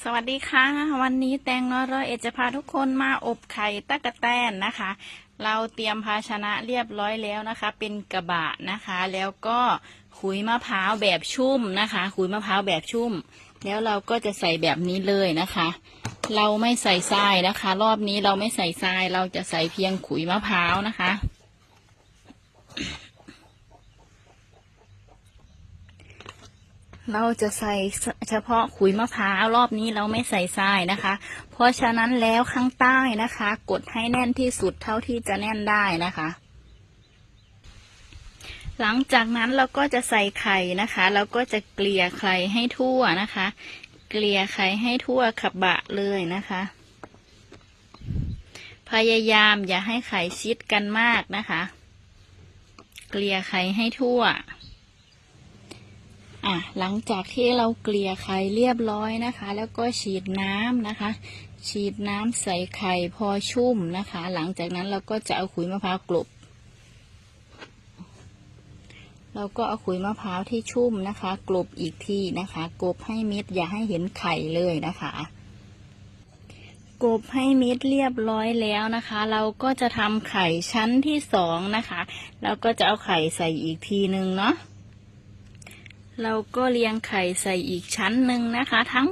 สวัสดีค่ะ วันนี้แตงน้อยร้อยเอ็ดจะพาทุกคนมาอบไข่ตะกะแตนนะคะ เราเตรียมภาชนะเรียบร้อยแล้วนะคะ เป็นกระบะนะคะ แล้วก็ขุยมะพร้าวแบบชุ่มนะคะ ขุยมะพร้าวแบบชุ่ม แล้วเราก็จะใส่แบบนี้เลยนะคะ เราไม่ใส่ทรายนะคะ รอบนี้เราไม่ใส่ทรายเราจะใส่เพียงขุยมะพร้าวนะคะ เราจะใส่เฉพาะขุยมะพร้าวรอบนี้เราไม่ใส่ทรายนะคะ เพราะฉะนั้นแล้วข้างใต้นะคะ กดให้แน่นที่สุดเท่าที่จะแน่นได้นะคะ หลังจากนั้นเราก็จะใส่ไข่นะคะเราก็จะเกลี่ยไข่ให้ทั่วนะคะ เกลี่ยไข่ให้ทั่วขับบะเลยนะคะ พยายามอย่าให้ไข่ชิดกันมากนะคะ เกลี่ยไข่ให้ทั่ว อะหลังจากที่เราเกลี่ยไข่เรียบร้อยนะคะ แล้วก็ฉีดน้ำนะคะ ฉีดน้ำใส่ไข่พอชุ่มนะคะ หลังจากนั้นเราก็จะเอาขุยมะพร้าวกลบเราก็เอาขุยมะพร้าวที่ชุ่มนะคะ กลบอีกทีนะคะ กลบให้มิดอย่าให้เห็นไข่เลยนะคะ กลบให้มิดเรียบร้อยแล้วนะคะ เราก็จะทำไข่ชั้นที่สองนะคะ เราก็จะเอาไข่ใส่อีกทีนึงเนาะ เราก็เรียงไข่ใส่อีกชั้นหนึ่งนะคะทั้ง